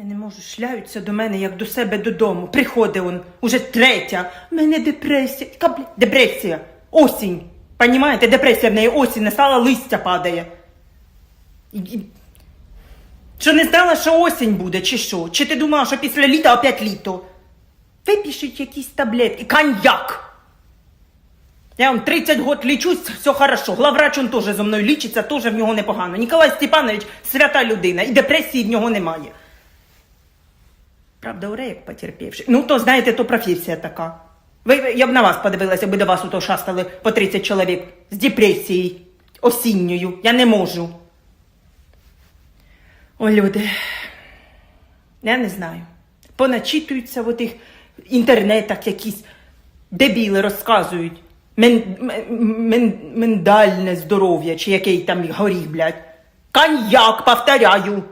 Я не можу, шляються до мене, як до себе додому. Приходить он, уже третя. У мене депресія. Яка, блядь, депресія? Осінь. Понімаєте, депресія в неї осінь, настала листя падає. І... Що не знала, що осінь буде, чи що? Чи ти думала, що після літа опять літо? Випишіть якісь таблетки. Коньяк. Я вам 30 год лічусь, все хорошо. Главврач он теж зо мною лічиться, теж в нього непогано. Ніколай Степанович свята людина, і депресії в нього немає. Правда, уре як потерпівши. Ну, то знаєте, то професія така. Ви, я б на вас подивилася, аби до вас ото шастали по 30 чоловік з депресією осінньою. Я не можу. О, люди. Я не знаю. Поначитуються в отих інтернетах якісь дебіли розказують. Мен, мен, мен, мендальне здоров'я, чи який там горіх, блядь. Коньяк, повторяю.